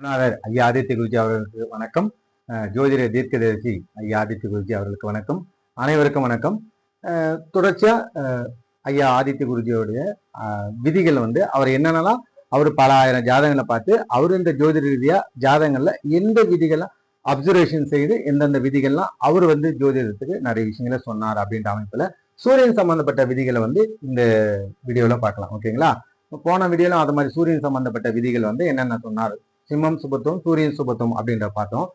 குருநாதர் ஐயா ஆதித்ய குருஜி அவர்களுக்கு வணக்கம். அஹ் ஜோதிட தீர்க்கதரிசி ஐயா ஆதித்ய குருஜி அவர்களுக்கு வணக்கம். அனைவருக்கும் வணக்கம். அஹ் தொடர்ச்சியா ஐயா ஆதித்ய குருஜியோடைய விதிகள் வந்து அவர் என்னென்னலாம் அவர் பல ஆயிரம் ஜாதகங்களை பார்த்து அவர் இந்த ஜோதிட ரீதியா ஜாதகங்கள்ல எந்த விதிகளை அப்சர்வேஷன் செய்து எந்தெந்த விதிகள்லாம் அவர் வந்து ஜோதிடத்துக்கு நிறைய விஷயங்களை சொன்னார் அப்படின்ற அமைப்புல சூரியன் சம்பந்தப்பட்ட விதிகளை வந்து இந்த வீடியோல பார்க்கலாம். ஓகேங்களா போன வீடியோல அது மாதிரி சூரியன் சம்பந்தப்பட்ட விதிகள் வந்து என்னென்ன சொன்னார்? சிம்மம் சுபத்துவம் சூரியன் சுபத்துவம் அப்படின்ற பார்த்தோம்.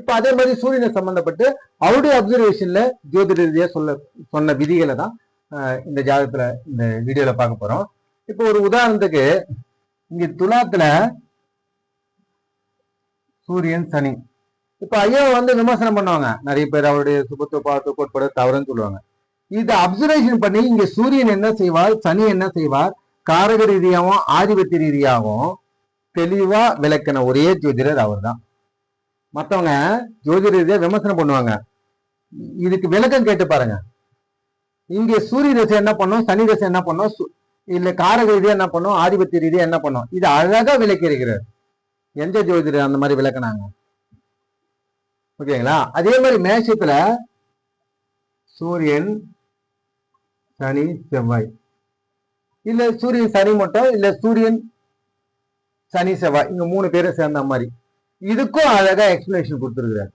இப்ப அதே மாதிரி சூரியனை சம்பந்தப்பட்டு அவருடைய அப்சர்வேஷன்ல ஜோதிட ரீதியா சொல்ல சொன்ன விதிகளை தான் இந்த ஜாதகத்துல இந்த வீடியோல பார்க்க போறோம். இப்போ ஒரு உதாரணத்துக்கு இங்க துலாத்துல சூரியன் சனி. இப்ப ஐயா வந்து விமர்சனம் பண்ணுவாங்க. நிறைய பேர் அவருடைய சுபத்துவ பார்த்து கோட்பட தவறுன்னு சொல்லுவாங்க. இதை அப்சர்வேஷன் பண்ணி இங்க சூரியன் என்ன செய்வார் சனி என்ன செய்வார்? காரக ரீதியாகவும் ஆதிபத்திய ரீதியாகவும் தெளிவா விளக்கின ஒரே ஜோதிடர் அவர் தான் மற்றவங்க ஜோதிட விமர்சனம் பண்ணுவாங்க. இதுக்கு விளக்கம் கேட்டு பாருங்க. இங்க சூரிய தசை என்ன பண்ணும்? சனி தசை என்ன பண்ணும்? சு- இல்ல காரக ரீதியா என்ன பண்ணும்? ஆதிபத்திய ரீதியா என்ன பண்ணும்? இது அழகா விளக்கி இருக்கிறார். எந்த ஜோதிடர் அந்த மாதிரி விளக்குனாங்க? ஓகேங்களா? அதே மாதிரி மேஷத்துல சூரியன் சனி செவ்வாய். இல்ல சூரியன் சனி மட்டும் இல்ல சூரியன் சனி செவ்வாய் இங்க மூணு பேரும் சேர்ந்த மாதிரி. இதுக்கும் அழகா எக்ஸ்பிளனேஷன் கொடுத்துருக்குறாரு.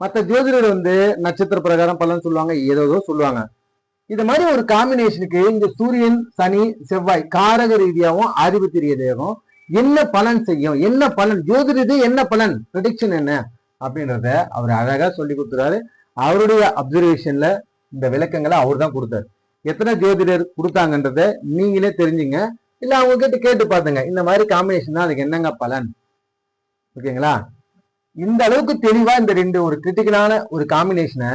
மற்ற ஜோதிடர் வந்து நட்சத்திர பிரகாரம் பலன் சொல்லுவாங்க ஏதோ ஏதோ சொல்லுவாங்க. இது மாதிரி ஒரு காம்பினேஷனுக்கு இந்த சூரியன் சனி செவ்வாய் காரக ரீதியாகவும் ஆதிபத்திய ரீதியாகவும் என்ன பலன் செய்யும் என்ன பலன் ஜோதிடது என்ன பலன் ப்ரடிக்ஷன் என்ன அப்படின்றத அவர் அழகா சொல்லி கொடுத்துறாரு. அவருடைய அப்சர்வேஷன்ல இந்த விளக்கங்களை அவர் தான் கொடுத்தாரு. எத்தனை ஜோதிடர் கொடுத்தாங்கன்றத நீங்களே தெரிஞ்சுங்க. இல்ல அவங்க கிட்ட கேட்டு பாத்துங்க. இந்த மாதிரி காம்பினேஷன் தான் அதுக்கு என்னங்க பலன்? ஓகேங்களா? இந்த அளவுக்கு தெளிவா இந்த ரெண்டு ஒரு கிரிட்டிக்கலான ஒரு காம்பினேஷனை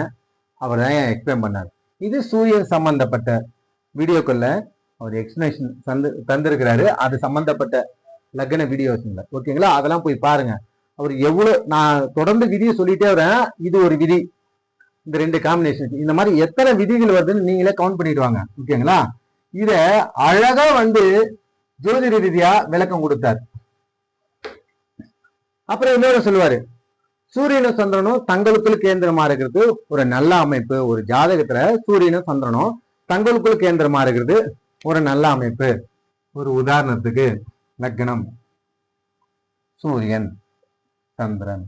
அவர் தான் எக்ஸ்பிளைன் பண்ணார். இது சூரியன் சம்பந்தப்பட்ட வீடியோக்குள்ள அவர் எக்ஸ்பிளேஷன் தந்து தந்திருக்கிறாரு. அது சம்பந்தப்பட்ட லக்ன வீடியோஸ்ல. ஓகேங்களா? அதெல்லாம் போய் பாருங்க. அவர் எவ்வளோ நான் தொடர்ந்து விதியை சொல்லிட்டே வரேன். இது ஒரு விதி. இந்த ரெண்டு காம்பினேஷன் இந்த மாதிரி எத்தனை விதிகள் வருதுன்னு நீங்களே கவுண்ட் பண்ணிடுவாங்க ஓகேங்களா? இத அழகா வந்து ஜோதிட ரீதியா விளக்கம் கொடுத்தார். அப்புறம் இன்னொரு சொல்லுவாரு சூரியனும் சந்திரனும் தங்களுக்குள் கேந்திரமா இருக்கிறது ஒரு நல்ல அமைப்பு ஒரு ஜாதகத்துல சூரியனும் சந்திரனும் தங்களுக்குள் கேந்திரமா இருக்கிறது ஒரு நல்ல அமைப்பு. ஒரு உதாரணத்துக்கு லக்னம் சூரியன் சந்திரன்.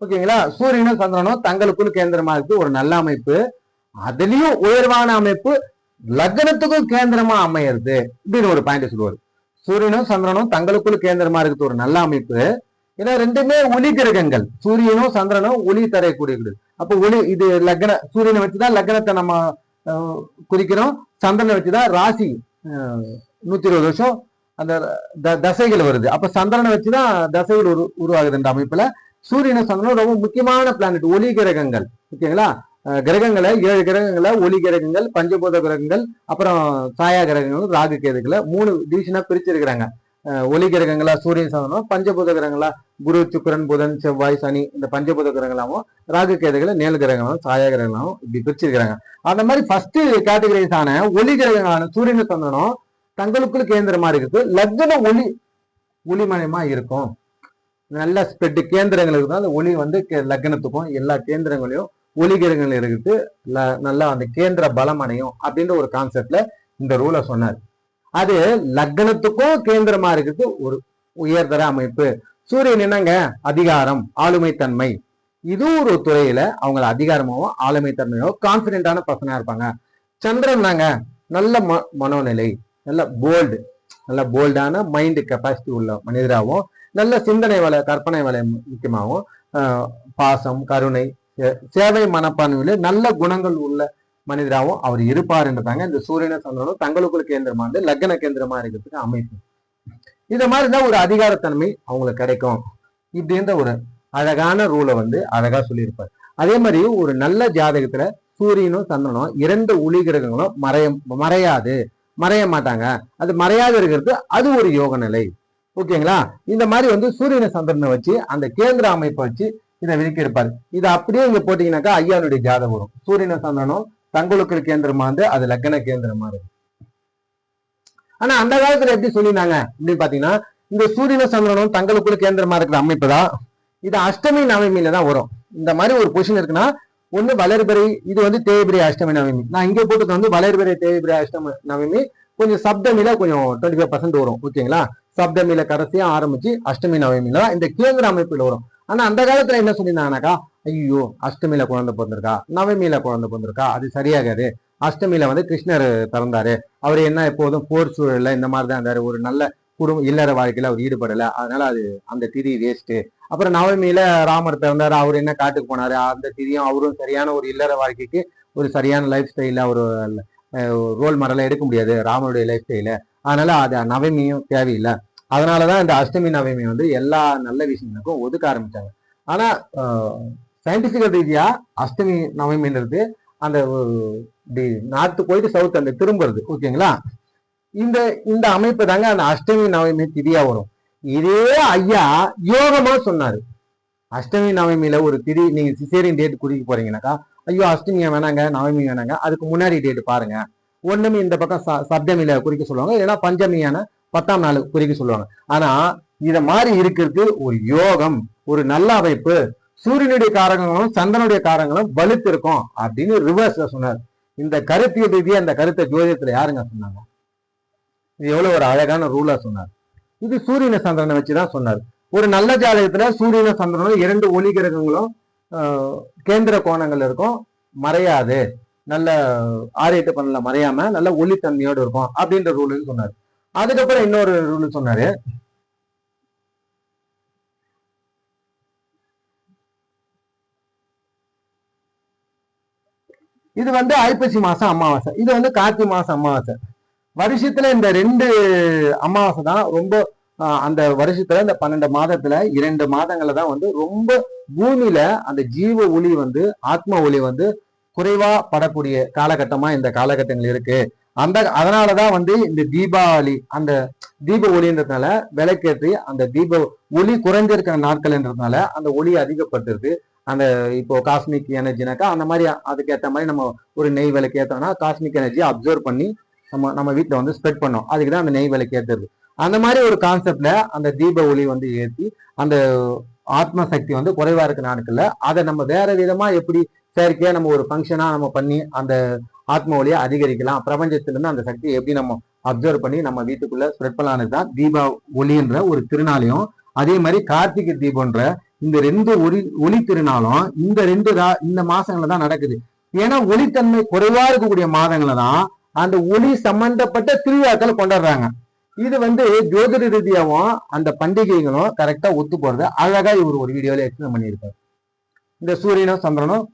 ஓகேங்களா? சூரியனும் சந்திரனும் தங்களுக்குள் கேந்திரமா இருக்கு ஒரு நல்ல அமைப்பு அதுலயும் உயர்வான அமைப்பு லக்னத்துக்கும் கேந்திரமா அமையிறது இப்படின்னு ஒரு பாயிண்ட் சொல்லுவார். சூரியனும் சந்திரனும் தங்களுக்குள் கேந்திரமா இருக்கிறது ஒரு நல்ல அமைப்பு. ஏன்னா ரெண்டுமே ஒளி கிரகங்கள். சூரியனும் சந்திரனும் ஒளி தரக்கூடியது. அப்ப ஒளி இது லக்ன சூரியனை வச்சுதான் லக்னத்தை நம்ம அஹ், குறிக்கிறோம். சந்திரனை வச்சுதான் ராசி நூத்தி இருபது வருஷம் அந்த த- தசைகள் வருது. அப்ப சந்திரனை வச்சுதான் தசைகள் உரு உருவாகுது அமைப்புல. சூரியனும் சந்திரனும் ரொம்ப முக்கியமான பிளானட் ஒளி கிரகங்கள். ஓகேங்களா? கிரகங்களை ஏழு கிரகங்களை ஒளி கிரகங்கள் பஞ்சபூத கிரகங்கள் அப்புறம் சாயா கிரகங்கள் ராகு கேதுகளை மூணு டிவிஷனா பிரிச்சிருக்கிறாங்க. ஒளி கிரகங்களா சூரியன் சந்திரனும் பஞ்சபூத கிரகங்களா குரு சுக்கரன் புதன் செவ்வாய் சனி இந்த பஞ்சபூத கிரகங்களாகவும் ராகு கேதுகளை நேல் கிரகங்களும் சாயா கிரகங்களும் இப்படி பிரிச்சிருக்கிறாங்க. அந்த மாதிரி ஃபர்ஸ்ட் கேட்டகரிஸான ஆன ஒளி கிரகங்களான சூரியன் சந்திரனும் தங்களுக்குள் கேந்திரமா இருக்குது. லக்ன ஒளி ஒளிமயமா இருக்கும். நல்ல ஸ்பெட் கேந்திரங்கள் இருக்குது? அந்த ஒளி வந்து லக்னத்துக்கும் எல்லா கேந்திரங்களையும் ஒளி இருக்கு இருக்குது நல்லா அந்த கேந்திர பலம் அடையும் அப்படின்ற ஒரு கான்செப்ட்ல இந்த ரூலை சொன்னார். அது லக்னத்துக்கும் கேந்திரமா இருக்கிறது ஒரு உயர்தர அமைப்பு. சூரியன் என்னங்க? அதிகாரம் ஆளுமை தன்மை இதுவும் ஒரு துறையில அவங்கள அதிகாரமாவோ ஆளுமை தன்மையோ கான்பிடென்டான பர்சனா இருப்பாங்க. சந்திரன் நாங்க நல்ல ம- மனோநிலை நல்ல போல்டு நல்ல போல்டான மைண்ட் கெப்பாசிட்டி உள்ள மனிதராகவும் நல்ல சிந்தனை வலை கற்பனை வலை முக்கியமாகவும் பாசம் கருணை சேவை மனப்பான்மையில நல்ல குணங்கள் உள்ள மனிதராகவும் அவர் இருப்பாருன்றதாங்க இந்த சூரியன சந்திரனும் தங்களுக்குள் கேந்திரமா இருந்து லக்ன கேந்திரமா இருக்கிறதுக்கு அமைப்பு. இந்த மாதிரி தான் ஒரு அதிகாரத்தன்மை அவங்களுக்கு கிடைக்கும். இப்படின்ற ஒரு அழகான ரூலை வந்து அழகா சொல்லியிருப்பார். அதே மாதிரி ஒரு நல்ல ஜாதகத்துல சூரியனும் சந்திரனும் இரண்டு ஒளி கிரகங்களும் மறைய மறையாது. மறைய மாட்டாங்க. அது மறையாது இருக்கிறது அது ஒரு யோக நிலை ஓகேங்களா? இந்த மாதிரி வந்து சூரியனை சந்திரனை வச்சு அந்த கேந்திர அமைப்பை வச்சு இதை விதிக்க இருப்பாரு இதை அப்படியே இங்க போட்டீங்கன்னாக்கா ஐயானுடைய ஜாதகம் வரும். சூரியன சந்திரனும் தங்களுக்கு கேந்திரமா இருந்து அது லக்ன கேந்திரமா இருக்கு. ஆனா அந்த காலத்துல எப்படி சொல்லியிருந்தாங்க? அப்படின்னு பாத்தீங்கன்னா இந்த சூரியன சந்திரனும் தங்களுக்குள்ள கேந்திரமா இருக்கிற அமைப்பு தான். இது அஷ்டமி நவமியில தான் வரும். இந்த மாதிரி ஒரு பொசிஷன் இருக்குன்னா ஒண்ணு வளர்பிறை இது வந்து தேய்பிரை அஷ்டமி நவமி. நான் இங்க போட்டது வந்து வளர்பிறை தேய்பிரை அஷ்டமி நவமி. கொஞ்சம் சப்தமில கொஞ்சம் டுவெண்ட்டி ஃபைவ் பர்சன்ட் வரும். ஓகேங்களா? சப்தமில கடைசியா ஆரம்பிச்சு அஷ்டமி நவமியில தான் இந்த கேந்திர அமைப்புல வரும். ஆனா அந்த காலத்துல என்ன சொல்லியிருந்தாங்கனாக்கா ஐயோ அஷ்டமியில குழந்தை பிறந்திருக்கா நவமியில குழந்தை பிறந்திருக்கா அது சரியாகாது. அஷ்டமியில வந்து கிருஷ்ணர் பிறந்தாரு. அவர் என்ன எப்போதும் போர் சூழல்ல இந்த மாதிரி தான் இருந்தாரு. ஒரு நல்ல குடும்ப இல்லற வாழ்க்கையில அவர் ஈடுபடல. அதனால அது அந்த திதி வேஸ்ட் அப்புறம் நவமியில ராமர் பிறந்தாரு. அவர் என்ன காட்டுக்கு போனாரு? அந்த திதியும் அவரும் சரியான ஒரு இல்லற வாழ்க்கைக்கு ஒரு சரியான லைஃப் ஸ்டைல ஒரு ரோல் மாடலா எடுக்க முடியாது. ராமருடைய லைஃப் ஸ்டைல அதனால அது நவமியும் தேவையில்லை. அதனாலதான் இந்த அஷ்டமி நவமி வந்து எல்லா நல்ல விஷயங்களுக்கும் ஒதுக்க ஆரம்பித்தாங்க ஆனால் சயின்டிஃபிக்கல் ரீதியாக அஷ்டமி நவமின்றது அந்த நார்த்து போயிட்டு சவுத் அந்த திரும்புறது ஓகேங்களா? இந்த இந்த அமைப்பு தாங்க அந்த அஷ்டமி நவமி திதியா வரும். இதே ஐயா யோகமா சொன்னாரு. அஷ்டமி நவமியில ஒரு திதி நீங்க சிசேரியன் டேட் குறிக்க போறீங்கன்னாக்கா ஐயோ அஷ்டமியா வேணாங்க நவமி வேணாங்க அதுக்கு முன்னாடி டேட் பாருங்க. ஒண்ணுமே இந்த பக்கம் ச- சப்தமியில குறிக்க சொல்லுவாங்க இல்லைன்னா பஞ்சமியான பத்தாம் நாள் குறிக்க சொல்லுவாங்க. ஆனா இத மாதிரி இருக்கிறது ஒரு யோகம் ஒரு நல்ல அமைப்பு சூரியனுடைய காரகங்களும் சந்தனுடைய காரங்களும் வலுத்து இருக்கும் அப்படின்னு ரிவர்ஸ்ல சொன்னார். இந்த கருத்தியல் ரீதியா இந்த கருத்தை ஜோதிடத்துல யாருங்க சொன்னாங்க? இது எவ்வளவு ஒரு அழகான ரூலா சொன்னார். இது சூரியன சந்திரனை வச்சுதான் சொன்னார். ஒரு நல்ல ஜாதகத்துல சூரியன சந்திரனும் இரண்டு ஒளி கிரகங்களும் ஆஹ், கேந்திர கோணங்கள் இருக்கும். மறையாது. நல்ல ஆரியத்தை பண்ணல மறையாம நல்ல ஒளித்தன்மையோடு இருக்கும் அப்படின்ற ரூல் சொன்னார். அதுக்கப்புறம் இன்னொரு ரூல் சொன்னாரு. இது வந்து ஐப்பசி மாசம் அமாவாசை. இது வந்து கார்த்திகை மாசம் அமாவாசை. வருஷத்துல இந்த ரெண்டு அமாவாசை தான் ரொம்ப அந்த வருஷத்துல இந்த பன்னெண்டு மாதத்துல இரண்டு மாதங்கள்ல தான் வந்து ரொம்ப பூமியில அந்த ஜீவ ஒளி வந்து ஆத்ம ஒளி வந்து குறைவா படக்கூடிய காலகட்டமா இந்த காலகட்டங்கள் இருக்கு. அந்த அதனாலதான் வந்து இந்த தீபாவளி அந்த தீப ஒளின்றதுனால விளக்கேற்றி அந்த தீப ஒளி குறைஞ்சிருக்கிற நாட்கள்ன்றதுனால அந்த ஒளி அதிகப்பட்டிருக்கு அந்த இப்போ காஸ்மிக் எனர்ஜினாக்கா அந்த மாதிரி அதுக்கேற்ற மாதிரி நம்ம ஒரு நெய் விலைக்கு ஏற்றோம்னா காஸ்மிக் எனர்ஜி அப்சர்வ் பண்ணி நம்ம நம்ம வீட்டில் வந்து ஸ்ப்ரெட் பண்ணோம். அதுக்கு தான் அந்த நெய் விலைக்கு ஏற்றுறது அந்த மாதிரி ஒரு கான்செப்ட்ல அந்த தீப ஒளி வந்து ஏற்றி அந்த ஆத்ம சக்தி வந்து குறைவா இருக்க நாட்கள்ல அதை நம்ம வேற விதமா எப்படி செயற்கையா நம்ம ஒரு ஃபங்க்ஷனா நம்ம பண்ணி அந்த ஆத்ம ஒளியை அதிகரிக்கலாம் பிரபஞ்சத்திலிருந்து அந்த சக்தியை எப்படி நம்ம அப்சர்வ் பண்ணி நம்ம வீட்டுக்குள்ள ஸ்ப்ரெட் பண்ணலான்னு தான் தீபா ஒளின்ற ஒரு திருநாளையும் அதே மாதிரி கார்த்திகை தீபம்ன்ற இந்த ரெண்டு ஒளி ஒளி திருநாளும் இந்த ரெண்டு ரா- இந்த மாசங்கள்ல தான் நடக்குது. ஏன்னா ஒளித்தன்மை குறைவா இருக்கக்கூடிய மாதங்களை தான் அந்த ஒளி சம்பந்தப்பட்ட திருவிழாக்கள் கொண்டாடுறாங்க. இது வந்து ஜோதிட ரீதியாகவும் அந்த பண்டிகைகளும் கரெக்டா ஒத்து போறது. அழகா இவர் ஒரு வீடியோல எக்ஸ்பிளைன் பண்ணியிருப்பார் இந்த சூரியனும் சந்திரனும்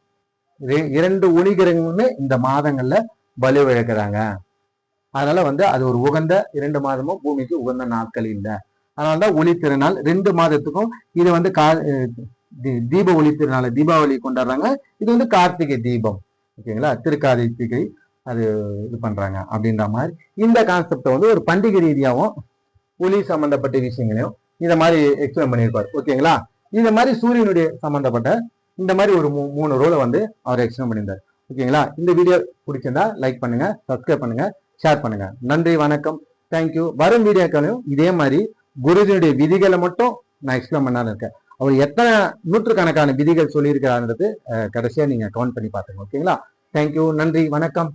இரண்டு ஒளிகிரகங்களுமே இந்த மாதங்கள்ல பலி விழக்கிறாங்க அதனால வந்து அது ஒரு உகந்த இரண்டு மாதமும் பூமிக்கு உகந்த நாட்கள் இல்லை. அதனாலதான் ஒளி திருநாள் ரெண்டு மாதத்துக்கும் இது வந்து கா தீப ஒளி திருநாள் தீபாவளி கொண்டாடுறாங்க. இது வந்து கார்த்திகை தீபம். ஓகேங்களா? திருக்கார்த்திகை அது இது பண்ணுறாங்க அப்படின்ற மாதிரி இந்த கான்செப்டை வந்து ஒரு பண்டிகை ரீதியாகவும் ஒளி சம்மந்தப்பட்ட விஷயங்களையும் இந்த மாதிரி எக்ஸ்பிளைன் பண்ணியிருப்பார். ஓகேங்களா இந்த மாதிரி சூரியனுடைய சம்மந்தப்பட்ட இந்த மாதிரி ஒரு மூ- மூணு ரோலை வந்து அவர் எக்ஸ்பிளைன் பண்ணியிருந்தார். ஓகேங்களா இந்த வீடியோ பிடிச்சிருந்தா லைக் பண்ணுங்க சப்ஸ்கிரைப் பண்ணுங்க ஷேர் பண்ணுங்க. நன்றி வணக்கம். தேங்க்யூ வரும் வீடியோக்களையும் இதே மாதிரி குருஜியுடைய விதிகளை மட்டும் நான் எக்ஸ்பிளைன் பண்ணாலும் இருக்கேன். அவர் எத்தனை நூற்றுக்கணக்கான விதிகள் சொல்லியிருக்கிறாருன்றது கடைசியாக நீங்கள் கவுண்ட் பண்ணி பார்த்துங்க ஓகேங்களா தேங்க்யூ நன்றி வணக்கம்.